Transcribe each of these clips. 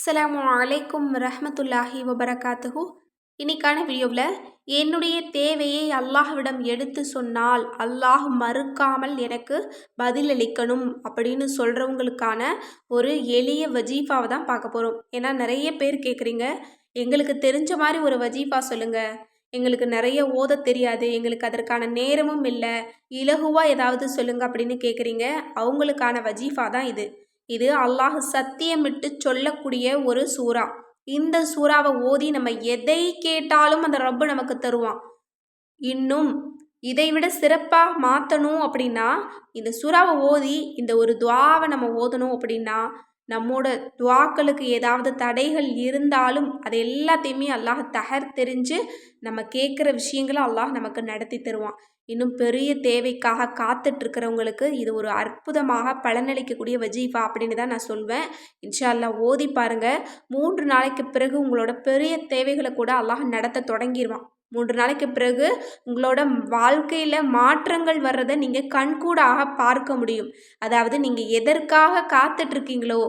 அஸ்லாம் அலைக்கும் ரஹமத்துல்லாஹி வபரகாத்துஹூ. இன்னைக்கான வீடியோவில் என்னுடைய தேவையை அல்லாஹ்விடம் எடுத்து சொன்னால் அல்லாஹ் மறுக்காமல் எனக்கு பதிலளிக்கணும் அப்படின்னு சொல்கிறவங்களுக்கான ஒரு எளிய வஜீஃபாவை தான் பார்க்க போகிறோம் ஏன்னா நிறைய பேர் கேட்குறீங்க எங்களுக்கு தெரிஞ்ச மாதிரி ஒரு வஜீஃபா சொல்லுங்கள் எங்களுக்கு நிறைய ஓத தெரியாது எங்களுக்கு அதற்கான நேரமும் இல்லை இலகுவாக ஏதாவது சொல்லுங்கள் அப்படின்னு கேட்குறீங்க அவங்களுக்கான வஜீஃபா தான் இது. இது அல்லாஹ் சத்தியமிட்டு சொல்லக்கூடிய ஒரு சூறா. இந்த சூறாவை ஓதி நம்ம எதை கேட்டாலும் அந்த ரப்பு நமக்கு தருவான். இன்னும் இதை விட சிறப்பாக மாற்றணும் அப்படின்னா இந்த சூறாவை ஓதி இந்த ஒரு துவாவை நம்ம ஓதணும் அப்படின்னா நம்மோட துவாக்களுக்கு ஏதாவது தடைகள் இருந்தாலும் அது எல்லாத்தையுமே அல்லாஹ் தகர் தெரிஞ்சு நம்ம கேட்குற விஷயங்களை அல்லாஹ் நமக்கு நடத்தி தருவான். இன்னும் பெரிய தேவைக்காக காத்துட்ருக்கிறவங்களுக்கு இது ஒரு அற்புதமாக பலனளிக்கக்கூடிய வஜீஃபா அப்படின்னு தான் நான் சொல்வேன். இன்ஷால்லா ஓதி பாருங்கள் மூன்று நாளைக்கு பிறகு உங்களோட பெரிய தேவைகளை கூட அல்லாஹ் நடத்த தொடங்கிடுவான் மூன்று நாளைக்கு பிறகு உங்களோட வாழ்க்கையில் மாற்றங்கள் வர்றதை நீங்கள் கண்கூடாக பார்க்க முடியும். அதாவது நீங்கள் எதற்காக காத்துட்ருக்கீங்களோ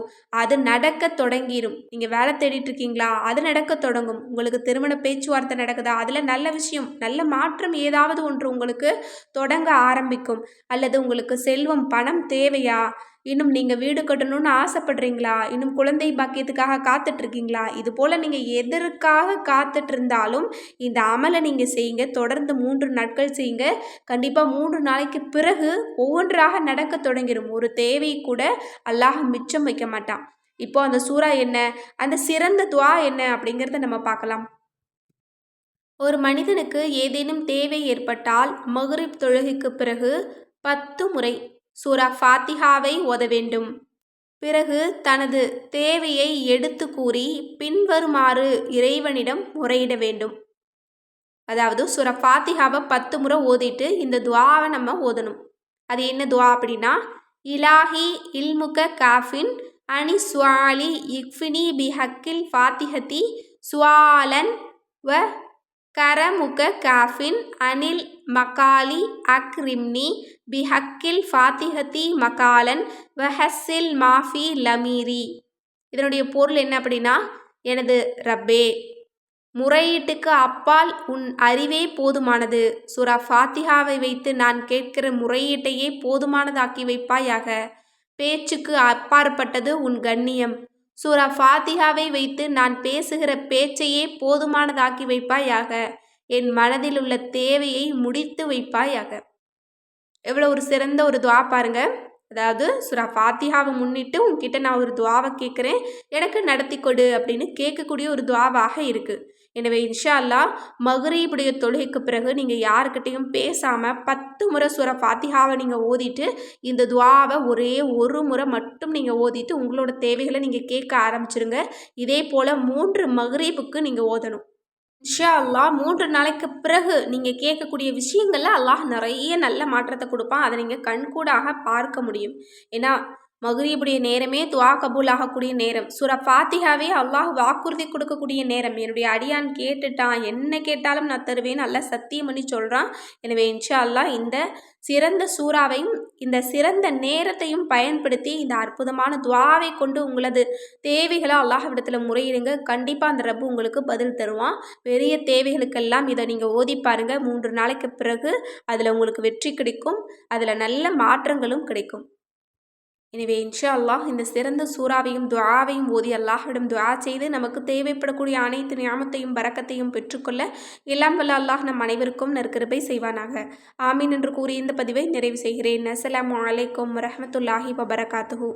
அது நடக்க தொடங்கிடும் நீங்கள் வேலை தேடிட்டுருக்கீங்களா அது நடக்க தொடங்கும். உங்களுக்கு திருமண பேச்சுவார்த்தை நடக்குதா? அதில் நல்ல விஷயம் நல்ல மாற்றம் ஏதாவது ஒன்று உங்களுக்கு தொடங்க ஆரம்பிக்கும். அல்லது உங்களுக்கு செல்வம் பணம் தேவையா? இன்னும் நீங்கள் வீடு கட்டணும்னு ஆசைப்படுறீங்களா? இன்னும் குழந்தை பாக்கியத்துக்காக காத்துட்ருக்கீங்களா? இது போல் நீங்கள் எதற்காக காத்துட்டு இருந்தாலும் இந்த அமலை நீங்கள் செய்யுங்க. தொடர்ந்து மூன்று நாட்கள் செய்யுங்க. கண்டிப்பாக மூன்று நாளைக்கு பிறகு ஒவ்வொன்றாக நடக்க தொடங்கிடும் ஒரு தேவை கூட அல்லாஹ் மிச்சம் வைக்க மாட்டான். இப்போ அந்த சூறா என்ன? அந்த சிறந்த துவா என்ன? அப்படிங்கிறத நம்ம பார்க்கலாம். ஒரு மனிதனுக்கு ஏதேனும் தேவை ஏற்பட்டால் மகுரிப் தொழுகைக்கு பிறகு பத்து முறை சூரா ஃபாத்திஹாவை ஓத வேண்டும். பிறகு தனது தேவையை எடுத்து கூறி பின்வருமாறு இறைவனிடம் முறையிட வேண்டும். அதாவது சுர ஃபாத்திஹாவை பத்து முறை ஓதிட்டு இந்த துவாவை நம்ம ஓதணும். அது என்ன துவா அப்படின்னா இலாஹி இல்முக காஃபின் அனி சுவாலி இக்ஃபினி பி ஹக்கில் ஃபாத்திஹதி சுவாலன் வ கரமுக காஃபின் அனில் மகாலி அக்ரிம்னி பிஹக்கில் ஃபாத்திஹத்தி மகாலன் வஹஸ்ஸில் மாஃபி லமீரி. இதனுடைய பொருள் என்ன அப்படின்னா எனது ரப்பே. முறையீட்டுக்கு அப்பால் உன் அறிவே போதுமானது. சுரா ஃபாத்திஹாவை வைத்து நான் கேட்கிற முறையீட்டையே போதுமானதாக்கி வைப்பாயாக. பேச்சுக்கு அப்பாற்பட்டது உன் கண்ணியம். சூரா ஃபாத்திஹாவை வைத்து நான் பேசுகிற பேச்சையே போதுமானதாக்கி வைப்பாயாக. என் மனதில் உள்ள தேவையை முடித்து வைப்பாயாக. எவ்வளோ ஒரு சிறந்த ஒரு துவா பாருங்க. அதாவது சுரா ஃபாத்தியாவை முன்னிட்டு உங்ககிட்ட நான் ஒரு துவாவை கேட்குறேன். எனக்கு நடத்தி கொடு அப்படின்னு கேட்கக்கூடிய ஒரு துவாவாக இருக்குது எனவே இன்ஷா அல்லா மகுரீபுடைய தொழுகைக்கு பிறகு நீங்கள் யாருக்கிட்டையும் பேசாமல் பத்து முறை சுர ஃபாத்திஹாவை நீங்கள் ஓதிட்டு இந்த துவாவை ஒரே ஒரு முறை மட்டும் நீங்கள் ஓதிட்டு உங்களோட தேவைகளை நீங்கள் கேட்க ஆரம்பிச்சிருங்க. இதே போல் மூன்று மகுரீபுக்கு நீங்கள் ஓதணும். இன்ஷா அல்லாஹ் மூன்று நாளைக்கு பிறகு நீங்கள் கேட்கக்கூடிய விஷயங்களில் அல்லாஹ் நிறைய நல்ல மாற்றத்தை கொடுப்பான். அதை நீங்கள் கண்கூடாக பார்க்க முடியும். ஏன்னா மகுரீபுடைய நேரமே துவா கபூல் ஆகக்கூடிய நேரம். சுர ஃபாத்திகாவே அல்லாஹ் வாக்குறுதி கொடுக்கக்கூடிய நேரம். என்னுடைய அடியான் கேட்டுட்டான் என்ன கேட்டாலும் நான் தருவேன் நல்லா சத்தியம் பண்ணி சொல்கிறான் எனவே இன்ஷா அல்லாஹ் இந்த சிறந்த சூறாவையும் இந்த சிறந்த நேரத்தையும் பயன்படுத்தி இந்த அற்புதமான துவாவை கொண்டு உங்களது தேவைகளை அல்லாஹ்விடத்தில் முறையிடுங்க. கண்டிப்பாக அந்த ரப்பு உங்களுக்கு பதில் தருவான். பெரிய தேவைகளுக்கெல்லாம் இதை நீங்கள் ஓதி பாருங்கள் மூன்று நாளைக்கு பிறகு அதில் உங்களுக்கு வெற்றி கிடைக்கும். அதில் நல்ல மாற்றங்களும் கிடைக்கும். எனவே இன்ஷா அல்லாஹ் இந்த சிறந்த சூறாவையும் துவாவையும் ஓதி அல்லாஹிடம் துவா செய்து நமக்கு தேவைப்படக்கூடிய அனைத்து ஞாபகத்தையும் பறக்கத்தையும் பெற்றுக்கொள்ள எல்லாம் வல்ல அல்லாஹ் நம் அனைவருக்கும் நற்கிருப்பை செய்வானாக. ஆமீன் என்று கூறி இந்த பதிவை நிறைவு செய்கிறேன். அஸ்லாம் வலைக்கம் வரமத்துல்லாஹி வபரகாத்துஹூ.